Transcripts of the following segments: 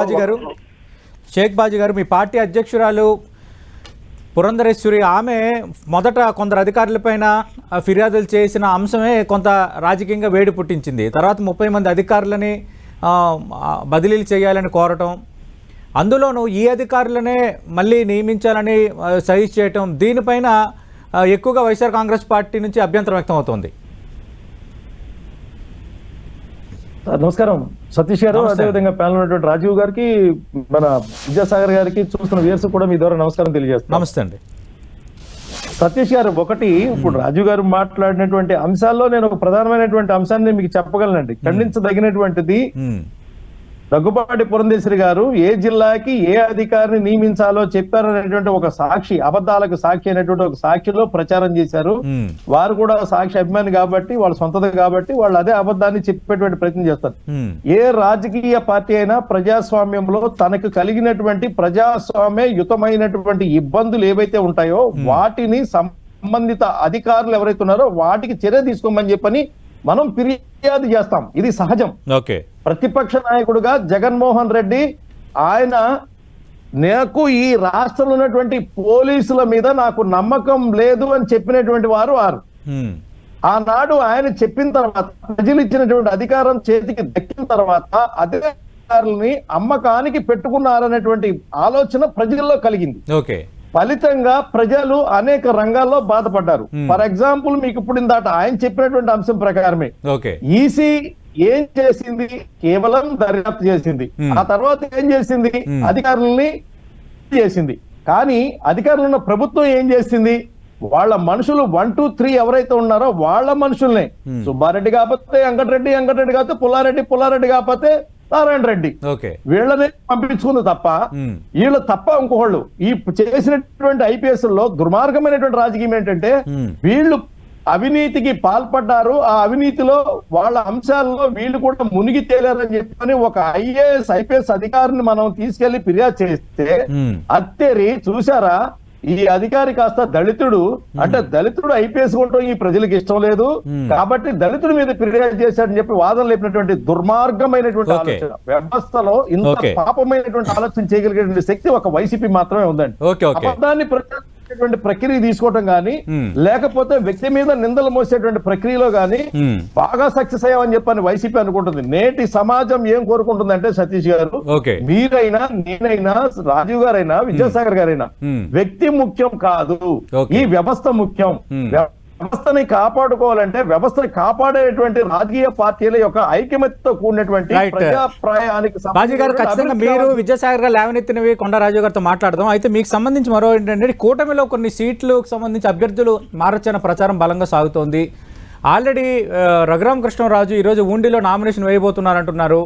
బాజీ గారు. షేక్ బాజీ గారు మీ పార్టీ అధ్యక్షురాలు పురంధరేశ్వరి ఆమె మొదట కొందరు అధికారులపైన ఫిర్యాదులు చేసిన అంశమే కొంత రాజకీయంగా వేడి పుట్టించింది. తర్వాత ముప్పై మంది అధికారులని బదిలీలు చేయాలని కోరటం. అందులోనూ ఈ అధికారులనే మళ్ళీ నియమించాలని సజెస్ట్ చేయటం. దీనిపైన ఎక్కువగా వైఎస్ఆర్ కాంగ్రెస్ పార్టీ నుంచి అభ్యంతరం వ్యక్తం అవుతోంది నమస్కారం. సతీష్ గారు. అదేవిధంగా ప్యానల్ ఉన్నటువంటి రాజీవ్ గారికి మన విద్యాసాగర్ గారికి చూస్తున్న వ్యూర్స్ కూడా మీ ద్వారా నమస్కారం తెలియజేస్తున్నాం నమస్తే అండి. సతీష్ గారు ఒకటి ఇప్పుడు రాజీవ్ గారు మాట్లాడినటువంటి అంశాల్లో నేను ఒక ప్రధానమైనటువంటి అంశాన్ని మీకు చెప్పగలనండి. ఖండించదగినటువంటిది దగ్గుబాటి పురంధేశ్వరి గారు ఏ జిల్లాకి ఏ అధికారిని నియమించాలో చెప్పారనేటువంటి ఒక సాక్షి అబద్ధాలకు సాక్షి అనేటువంటి ఒక సాక్షిలో ప్రచారం చేశారు. వారు కూడా సాక్షి అభిమాని కాబట్టి వాళ్ళ సొంతది కాబట్టి వాళ్ళు అదే అబద్ధాన్ని చెప్పేటువంటి ప్రయత్నం చేస్తారు. ఏ రాజకీయ పార్టీ అయినా ప్రజాస్వామ్యంలో తనకు కలిగినటువంటి ప్రజాస్వామ్య యుతమైనటువంటి ఇబ్బందులు ఏవైతే ఉంటాయో వాటిని సంబంధిత అధికారులు ఎవరైతే ఉన్నారో వాటికి చర్య తీసుకోమని చెప్పని మనం ఫిర్యాదు చేస్తాం. ఇది సహజం. ఓకే. ప్రతిపక్ష నాయకుడుగా జగన్మోహన్ రెడ్డి ఆయన నాకు ఈ రాష్ట్రంలో ఉన్నటువంటి పోలీసుల మీద నాకు నమ్మకం లేదు అని చెప్పినటువంటి వారు వారు ఆనాడు ఆయన చెప్పిన తర్వాత ప్రజలు ఇచ్చినటువంటి అధికారం చేతికి దక్కిన తర్వాత అధికారులని అమ్మకానికి పెట్టుకున్నారనేటువంటి ఆలోచన ప్రజల్లో కలిగింది. ఓకే. ఫలితంగా ప్రజలు అనేక రంగాల్లో బాధపడ్డారు. ఫర్ ఎగ్జాంపుల్ మీకు ఇప్పుడు ఇందాట ఆయన చెప్పినటువంటి అంశం ప్రకారమే. ఈసీ ఏం చేసింది? కేవలం దర్యాప్తు చేసింది. ఆ తర్వాత ఏం చేసింది. అధికారులని చేసింది. కానీ అధికారులు ఉన్న ప్రభుత్వం ఏం చేసింది? వాళ్ళ మనుషులు వన్ టూ త్రీ ఎవరైతే ఉన్నారో వాళ్ళ మనుషుల్నే. సుబ్బారెడ్డి కాకపోతే వెంకటరెడ్డి వెంకటరెడ్డి కాకపోతే పుల్లారెడ్డి పుల్లారెడ్డి కాకపోతే నారాయణ రెడ్డి. ఓకే. వీళ్ళనే పంపించుకుంది తప్ప వీళ్ళు తప్ప ఇంకోళ్ళు ఈ చేసినటువంటి ఐపీఎస్లో దుర్మార్గమైనటువంటి రాజకీయం ఏంటంటే వీళ్ళు అవినీతికి పాల్పడ్డారు. ఆ అవినీతిలో వాళ్ళ అంశాల్లో వీళ్ళు కూడా మునిగి తేలారని చెప్పని ఒక ఐఏఎస్ ఐపీఎస్ అధికారిని మనం తీసుకెళ్ళి ఫిర్యాదు చేస్తే అత్తేరి చూసారా ఈ అధికారి కాస్త దళితుడు. అంటే దళితుడు ఐపీఎస్ ఉండటం ఈ ప్రజలకు ఇష్టం లేదు. కాబట్టి దళితుడి మీద ఫిర్యాదు చేశాడని చెప్పి వాదన లేపినటువంటి దుర్మార్గమైనటువంటి. ఆలోచన. వ్యవస్థలో ఇంత. పాపమైనటువంటి ఆలోచన చేయగలిగేటువంటి శక్తి ఒక వైసీపీ మాత్రమే ఉందండి. Okay okay. ప్రచారించేటువంటి ప్రక్రియ తీసుకోవటం గానీ. లేకపోతే వ్యక్తి మీద నిందలు మోసేటువంటి ప్రక్రియలో గానీ ఉమ్, బాగా సక్సెస్ అయ్యామని చెప్పని వైసీపీ అనుకుంటుంది. నేటి సమాజం ఏం కోరుకుంటుందంటే సతీష్ గారు మీరైనా నేనైనా రాజీవ్ గారైనా విద్యాసాగర్ గారైనా వ్యక్తి ముఖ్యం కాదు. ఈ వ్యవస్థ ముఖ్యం. వ్యవస్థని కాపాడుకోవాలంటే వ్యవస్థని కాపాడేటువంటి రాజకీయ పార్టీల యొక్క ఐక్యమత్యతో కూడినటువంటి. ప్రజాప్రాయానికి బాజీ గారు సంబంధించిన ఖచ్చితంగా మీరు. విద్యాసాగర్ గారు లేవనెత్తినవి కొండరాజు గారితో మాట్లాడదాం. అయితే మీకు సంబంధించి మరో ఏంటంటే కూటమిలో కొన్ని సీట్లకు సంబంధించి అభ్యర్థులు మారచ్చన్న ప్రచారం బలంగా సాగుతోంది. ఆల్రెడీ ఆ, రఘురామకృష్ణరాజు ఈరోజు ఉండిలో నామినేషన్ వేయబోతున్నారంటున్నారు.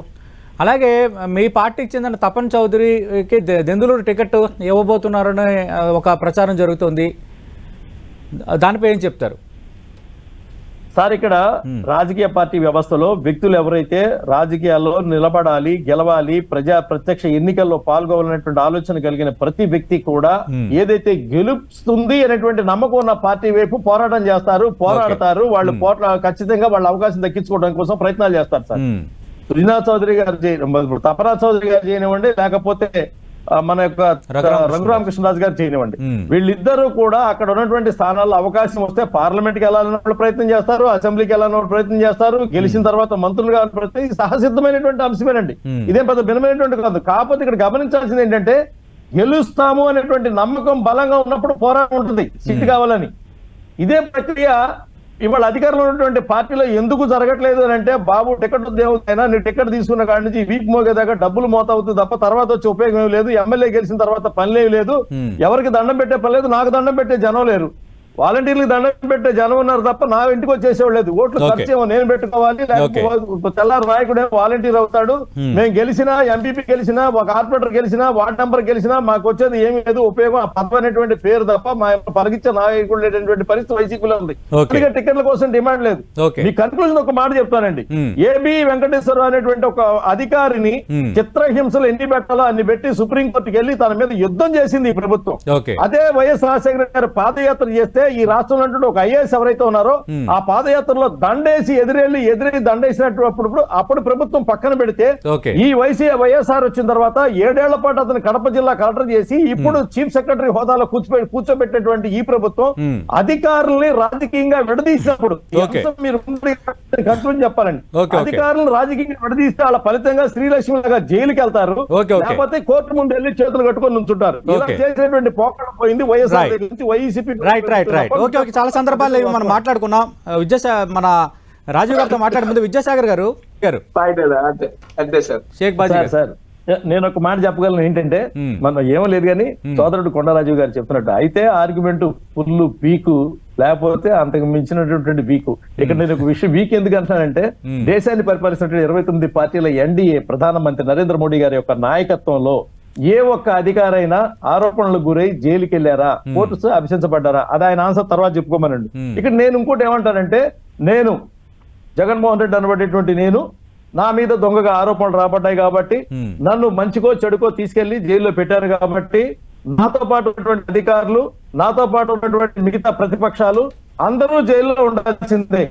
అలాగే మీ పార్టీకి చెందిన తపన్ చౌదరికి దెందులూరు టికెట్ ఇవ్వబోతున్నారని ఒక ప్రచారం జరుగుతోంది. దానిపై ఏం చెప్తారు? సార్ ఇక్కడ రాజకీయ పార్టీ వ్యవస్థలో వ్యక్తులు ఎవరైతే రాజకీయాల్లో నిలబడాలి గెలవాలి ప్రజా ప్రత్యక్ష ఎన్నికల్లో పాల్గొనాలనేటువంటి ఆలోచన కలిగిన ప్రతి వ్యక్తి కూడా. ఏదైతే గెలుస్తుంది అనేటువంటి నమ్మకం ఉన్న పార్టీ వైపు పోరాటం చేస్తారు పోరాడతారు. వాళ్ళు పోట్ల ఖచ్చితంగా వాళ్ళ అవకాశం దక్కించుకోవడం కోసం ప్రయత్నాలు చేస్తారు సార్. శ్రీనాథ్ చౌదరి గారు తపరా చౌదరి గారు చేయనివ్వండి లేకపోతే మన యొక్క రఘురామ రఘురామకృష్ణరాజు గారు చేయనివ్వండి. వీళ్ళిద్దరూ కూడా అక్కడ ఉన్నటువంటి స్థానాల్లో అవకాశం వస్తే పార్లమెంట్కి వెళ్ళాలని వాళ్ళు ప్రయత్నం చేస్తారు అసెంబ్లీకి వెళ్ళాలని వాళ్ళు ప్రయత్నం చేస్తారు గెలిచిన తర్వాత మంత్రులు కావాలని ప్రయత్నం ఇది సహసిద్ధమైనటువంటి అంశమేనండి. ఇదేం పెద్ద భిన్నమైనటువంటి కాదు. కాకపోతే ఇక్కడ గమనించాల్సింది ఏంటంటే గెలుస్తాము అనేటువంటి నమ్మకం బలంగా ఉన్నప్పుడు పోరాటం ఉంటుంది. సీట్ కావాలని. ఇదే ప్రక్రియ ఇవాళ అధికారంలో ఉన్నటువంటి పార్టీలో ఎందుకు జరగట్లేదు అని అంటే బాబు టికెట్ దేవుడైనా నీ టికెట్ తీసుకున్న కాడి నుంచి వీక్ మోగేదాకా డబ్బులు మోత అవుతుంది తప్ప తర్వాత వచ్చే ఉపయోగం ఏం లేదు. ఎమ్మెల్యే గెలిచిన తర్వాత పనిలేం లేదు. ఎవరికి దండం పెట్టే పని లేదు. నాకు దండం పెట్టే జనం లేరు. వాలంటీర్లకు దండం పెట్టే జనం ఉన్నారు తప్ప నా ఇంటికి వచ్చేసేవాడు లేదు ఓట్లు Okay. ఖర్చు ఏమో నేను పెట్టుకోవాలి లేకపోతే తెల్లారు నాయకుడే వాలంటీర్ అవుతాడు. మేము గెలిచినా ఎంపీపీ గెలిచినా ఒక కార్పొరేటర్ గెలిచినా వార్డ్ నంబర్ గెలిచినా మాకు వచ్చేది ఏమీ లేదు ఉపయోగం ఆ పదవి అనేటువంటి పేరు తప్ప మా పరిగించే నాయకుడు లేనటువంటి పరిస్థితి వైసీపీలో ఉంది. అందుకే టికెట్ల కోసం డిమాండ్ లేదు మీ కన్క్లూజన్ ఒక మాట చెప్తానండి. ఏబి వెంకటేశ్వరరావు అనేటువంటి ఒక అధికారిని. చిత్రహింసలు ఎన్ని పెట్టాలో అన్ని పెట్టి సుప్రీంకోర్టుకి వెళ్ళి తన మీద యుద్ధం చేసింది ఈ ప్రభుత్వం అదే వైఎస్ రాజశేఖర గారు పాదయాత్ర చేస్తే ఈ రాష్ట్రంలో ఒక ఐఏఎస్ ఎవరైతే ఉన్నారో. ఆ పాదయాత్రలో దండేసి ఎదురెళ్ళి ఎదురెళ్ళి దండేసినప్పుడు అప్పుడు ప్రభుత్వం పక్కన పెడితే ఈ వైసీ వైఎస్ఆర్ వచ్చిన తర్వాత ఏడేళ్ళ పాటు అతను కడప జిల్లా కలెక్టర్ చేసి ఇప్పుడు చీఫ్ సెక్రటరీ హోదాలో కూర్చోబెట్టి కూర్చోబెట్టినటువంటి ఈ ప్రభుత్వం. అధికారుల్ని రాజకీయంగా విడదీసినప్పుడు మీరు కంట్రోల్ చెప్పాలండి. అధికారులను రాజకీయంగా విడదీస్తే వాళ్ళ ఫలితంగా శ్రీలక్ష్మి లాగా జైలుకి వెళ్తారు. లేకపోతే కోర్టు ముందు వెళ్ళి చేతులు కట్టుకొని ఇలా Okay. చేసేటువంటి పోకడ పోయింది వైఎస్ఆర్ Right. దగ్గర నుంచి YCP right right right okay okay చాలా సందర్భాల్లో మనం మాట్లాడుకున్నాం. విద్యాసా మన రాజీవ్ గారితో మాట్లాడే ముందు విద్యాసాగర్ గారు. గారు. ఫైనల్ అంతే అంతే సార్ షేక్ బాజీ సార్ గారు. సార్ నేను ఒక మాట చెప్పగలను ఏంటంటే Hmm. మనం ఏమో లేదు కానీ సోదరుడు కొండరాజు గారు చెప్తున్నట్టు. అయితే ఆర్గ్యుమెంట్ ఫుల్ పీకు లేకపోతే అంతకు మించినటువంటి వీకు ఇక్కడ నేను ఒక విషయం వీక్ ఎందుకు అంటానంటే. దేశాన్ని పరిపాలిస్తున్న ఇరవై తొమ్మిది పార్టీల ఎన్డీఏ ప్రధానమంత్రి నరేంద్ర మోడీ గారి యొక్క నాయకత్వంలో ఏ ఒక్క అధికారైనా ఆరోపణలకు గురై జైలుకి వెళ్ళారా కోర్టు అభిశంసపడ్డారా అది ఆయన ఆన్సర్ తర్వాత చెప్పుకోమనండి. ఇక్కడ నేను ఇంకోటి ఏమంటానంటే నేను జగన్మోహన్ రెడ్డి అనబడేటువంటి నేను నా మీద దొంగగా ఆరోపణలు రాబడ్డాయి కాబట్టి. నన్ను మంచికో చెడుకో తీసుకెళ్ళి జైల్లో పెట్టారు కాబట్టి నాతో పాటు ఉన్నటువంటి అధికారులు నాతో పాటు ఉన్నటువంటి మిగతా ప్రతిపక్షాలు అందరూ జైల్లో ఉండాల్సిందే.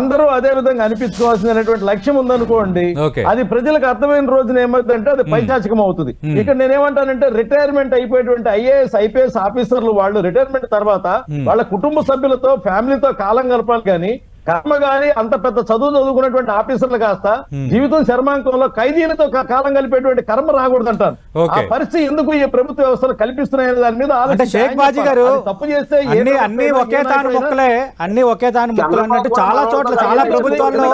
అందరూ అదే విధంగా అనిపించుకోవాల్సింది అనేటువంటి లక్ష్యం ఉందనుకోండి. అది ప్రజలకు అర్థమైన రోజున ఏమవుతుందంటే అది పైశాచికం అవుతుంది. ఇక్కడ నేనేమంటానంటే రిటైర్మెంట్ అయిపోయేటువంటి ఐఏఎస్ ఐపీఎస్ ఆఫీసర్లు వాళ్ళు రిటైర్మెంట్ తర్వాత. వాళ్ళ కుటుంబ సభ్యులతో ఫ్యామిలీతో కాలం గడపాలి కానీ కర్మ గాని అంత పెద్ద చదువు చదువుకున్నటువంటి ఆఫీసర్లు కాస్త. జీవితం శర్మాంకంలో ఖైదీలతో కాలం కలిపేటువంటి కర్మ రాకూడదంటారు ఆ Okay. పరిస్థితి ఎందుకు ఈ ప్రభుత్వ వ్యవస్థలు కల్పిస్తున్నాయనే దాని మీద. గారు తప్పు చేస్తే అన్ని ఒకే తాను మొక్కలే అన్ని ఒకే తాను మొక్కలు అన్నట్టు చాలా చోట్ల చాలా ప్రభుత్వాల్లో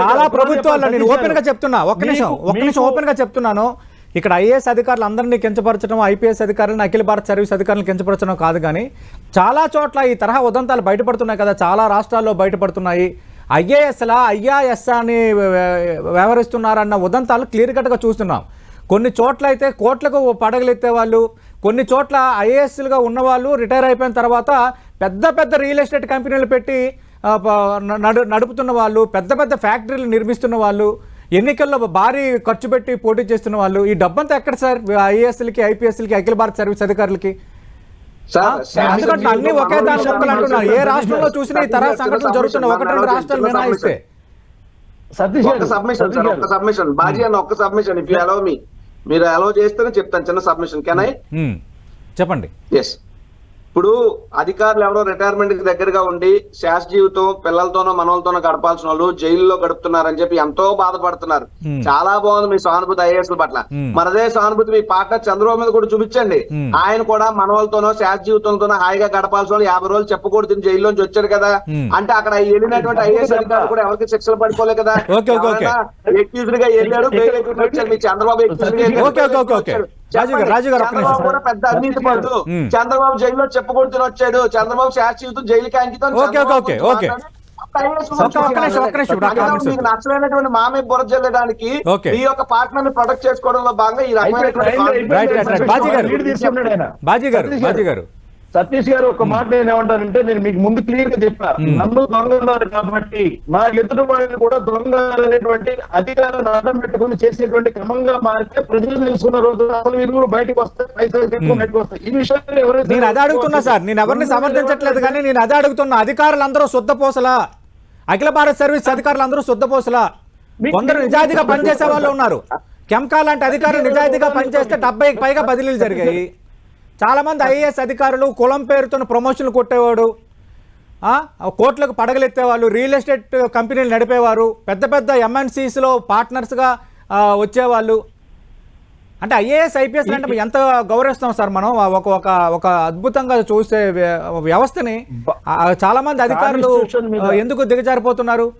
చాలా ప్రభుత్వాల్లో నేను ఓపెన్గా చెప్తున్నా ఒక్క నిమిషం ఒక్క నిమిషం ఓపెన్గా చెప్తున్నాను ఇక్కడ ఐఏఎస్ అధికారులు అందరినీ కించపరచడం ఐపీఎస్ అధికారులను అఖిల భారత సర్వీస్ అధికారులను కించపరచడం కాదు కానీ చాలా చోట్ల ఈ తరహా ఉదంతాలు బయటపడుతున్నాయి కదా. చాలా రాష్ట్రాల్లో బయటపడుతున్నాయి. ఐఏఎస్లా ఐఆర్ఎస్ అని వ్యవహరిస్తున్నారన్న ఉదంతాలు క్లియర్ కట్గా చూస్తున్నాం. కొన్ని చోట్ల అయితే కోట్లకు పడగలెత్తే వాళ్ళు కొన్ని చోట్ల ఐఏఎస్లుగా ఉన్నవాళ్ళు రిటైర్ అయిపోయిన తర్వాత పెద్ద పెద్ద రియల్ ఎస్టేట్ కంపెనీలు పెట్టి నడు నడుపుతున్న వాళ్ళు పెద్ద పెద్ద ఫ్యాక్టరీలు నిర్మిస్తున్న వాళ్ళు ఎన్నికల్లో భారీ ఖర్చు పెట్టి పోటీ చేస్తున్న వాళ్ళు ఈ డబ్బంతా ఎక్కడ సార్? ఐఏఎస్లకి ఐపీఎస్లకి అఖిల భారత సర్వీస్ అధికారులకి? అన్ని ఒకే దాని మొక్కలు అంటున్నారు. ఏ రాష్ట్రంలో చూసినా ఈ తరహా సంఘటనలు జరుగుతున్నాయి. ఒకటి రెండు రాష్ట్రాలు మినహాయిస్తే. సబ్మిషన్. ఒక్క సబ్మిషన్. అన్న ఒక్క submission if you allow me మీరు అలౌ చేస్తేనే చెప్తాను చిన్న సబ్మిషన్. కెన్ ఐ ఉమ్, చెప్పండి. ఎస్ ఇప్పుడు అధికారులు ఎవరో రిటైర్మెంట్కి దగ్గరగా ఉండి శాస జీవితం పిల్లలతోనో మనవలతోనో గడపాల్సిన వాళ్ళు జైల్లో గడుపుతున్నారని చెప్పి ఎంతో బాధపడుతున్నారు. చాలా బాగుంది మీ సానుభూతి ఐఏఎస్ పట్ల. మనదే సానుభూతి మీ పార్ట్నర్ చంద్రబాబు మీద కూడా చూపించండి. ఆయన కూడా మనవలతోనో శాస జీవితంతోనో హాయిగా గడపాల్సిన వాళ్ళు యాభై రోజులు చెప్పకూడదు జైల్లోంచి వచ్చాడు కదా. అంటే అక్కడ వెళ్ళినటువంటి ఐఏఎస్ అధికారులు కూడా ఎవరికి శిక్షలు పడిపోలే కదా. ఎక్యూజ్డ్గా వెళ్ళాడు బెయిల్ మీ చంద్రబాబు గా చంద్రబాబు పెద్ద అవినీతి Hmm. చంద్రబాబు జైల్లో చెప్పకూడదు వచ్చాడు. చంద్రబాబు జీవితం జైలుకి అంకితం. మీకు నచ్చలేనటువంటి మామే బుర్ర జల్లడానికి. మీ యొక్క పార్ట్నర్ని ప్రొటెక్ట్ చేసుకోవడంలో భాగంగా ఈ రకమైనటువంటి. బాజీ గారు. బాజీ గారు. సతీష్ గారు ఒక మాట నేను ఏమంటానంటే నేను మీకు ముందు క్లియర్గా చెప్పా నన్ను దొంగ అన్నారు కాబట్టి నా ఎదుటి వాడిని కూడా దొంగ అనేటువంటి అధికారాన్ని అడ్డం పెట్టుకుని చేసేటువంటి క్రమంగా మారితే ప్రజలు తెలుసుకున్న రోజు అసలు వీరు బయటకు వస్తాయి పైసలు బయటకు ఈ విషయాన్ని ఎవరైతే నేను అదే అడుగుతున్నా సార్. నేను ఎవరిని సమర్థించట్లేదు కానీ నేను అదే అడుగుతున్నా. అధికారులందరూ శుద్ధపోసలా అఖిల భారత సర్వీస్ అధికారులందరూ శుద్ధపోసలా కొందరు నిజాయితీగా పనిచేసే వాళ్ళు ఉన్నారు. కెంకా లాంటి అధికారులు నిజాయితీగా పనిచేస్తే డెబ్బైకి పైగా బదిలీలు జరిగాయి. చాలా మంది ఐఏఎస్ అధికారులు కులం పేరుతో ప్రమోషన్లు కొట్టేవాడు. కోట్లకు పడగలెత్తేవాళ్ళు రియల్ ఎస్టేట్ కంపెనీలు నడిపేవారు పెద్ద పెద్ద ఎంఎన్సీస్లో పార్ట్నర్స్గా వచ్చేవాళ్ళు. అంటే ఐఏఎస్ ఐపీఎస్ అంటే ఎంత గౌరవిస్తాం సార్ మనం? ఒక ఒక ఒక అద్భుతంగా చూసే వ్య- వ్యవస్థని. చాలా మంది అధికారులు ఎందుకు దిగజారిపోతున్నారు?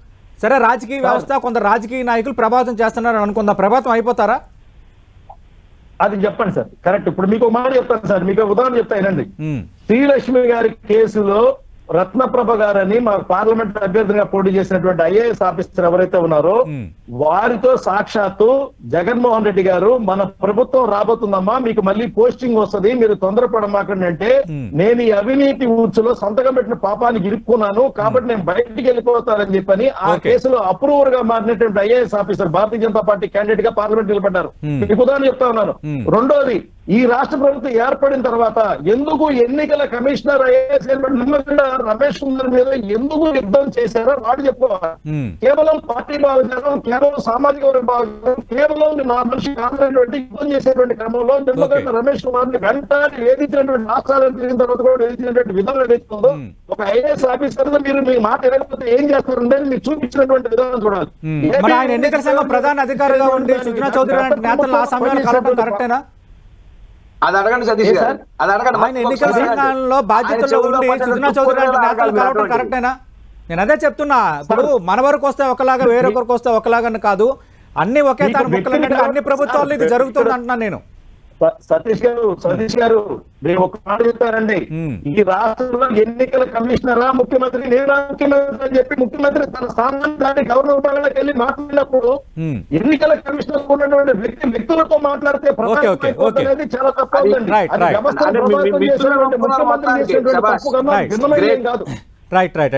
సరే రాజకీయ వ్యవస్థ కొంత రాజకీయ నాయకులు ప్రభావితం చేస్తున్నారు అనుకుందాం. ప్రభావితం అయిపోతారా? అది చెప్పండి సార్. కరెక్ట్. ఇప్పుడు మీకు ఒక మాట చెప్తాను సార్. మీకు ఉదాహరణ చెప్తా వినండి. శ్రీలక్ష్మి గారి కేసులో రత్నప్రభ గారని మా పార్లమెంట్ అభ్యర్థిగా పోటీ చేసినటువంటి ఐఏఎస్ ఆఫీసర్ ఎవరైతే ఉన్నారో. వారితో సాక్షాత్తు జగన్మోహన్ రెడ్డి గారు మన ప్రభుత్వం రాబోతుందమ్మా మీకు మళ్ళీ పోస్టింగ్ వస్తది మీరు తొందరపడమాకండి అంటే. నేను ఈ అవినీతి ఊచులో సంతకం పెట్టిన పాపానికి ఇరుక్కున్నాను కాబట్టి నేను బయటికి వెళ్ళిపోతానని చెప్పని ఆ. కేసులో అప్రూవర్గా మారినటువంటి IAS officer Bharatiya Janata Party క్యాండిడేట్గా parliament నిలబడ్డారు. మీకు ఉదాహరణ చెప్తా ఉన్నాను. రెండోది ఈ రాష్ట్ర ప్రభుత్వం ఏర్పడిన తర్వాత ఎందుకు ఎన్నికల కమిషనర్ ఐఏఎస్ రమేష్ కుమార్ మీద ఎందుకు యుద్ధం చేశారో వాడు చెప్పుకోవాలి. కేవలం పార్టీ భావజాలం కేవలం సామాజిక వర్గ భావజాలం కేవలం నా మనిషి కాదనేటువంటి యుద్ధం చేసేటువంటి క్రమంలో నిమ్మగడ్డ. రమేష్ కుమార్ని వెంటనే వేధించినటువంటి రాష్ట్రాలను తిరిగిన తర్వాత కూడా వేధించినటువంటి విధానం ఏదైతుందో. ఒక ఐఏఎస్ ఆఫీసర్ మీరు మీ మాట వినకపోతే ఏం చేస్తారంటే మీరు చూపించినటువంటి విధానం చూడాలి ఎన్నికల సంఘం ప్రధాన అధికారిగా ఉండి సుజనా చౌదరి లాంటి నేతలు ఆ సమయంలో కరెక్టేనా అది అడగండి సతీష్ గారు? అది అడగండి. ఆయన ఎన్నికల ఉండి సుజనా చౌదరి లాంటి నేతలు కలవడం కరెక్టేనా? నేను అదే చెప్తున్నా. ఇప్పుడు మన వరకు వస్తే ఒకలాగా వేరొకరికి వస్తే ఒకలాగా కాదు. అన్ని ఒకే తాను అన్ని ప్రభుత్వాల్లో ఇది జరుగుతుంది అంటున్నాను నేను. సతీష్ గారు సతీష్ గారు నేను ఒక మాట చెప్తానండి Hmm. ఈ రాష్ట్రంలో ఎన్నికల కమిషనరా ముఖ్యమంత్రి నేనా ముఖ్యమంత్రి అని చెప్పి ముఖ్యమంత్రి తన స్థానాన్ని దాటి గవర్నర్ పనులకు వెళ్ళి మాట్లాడినప్పుడు ఉమ్. ఎన్నికల కమిషనర్ ఉన్నటువంటి వ్యక్తి వ్యక్తులతో మాట్లాడితే. అనేది చాలా తప్పు అది ముఖ్యమంత్రి. తప్పు. కాదు రైట్ రైట్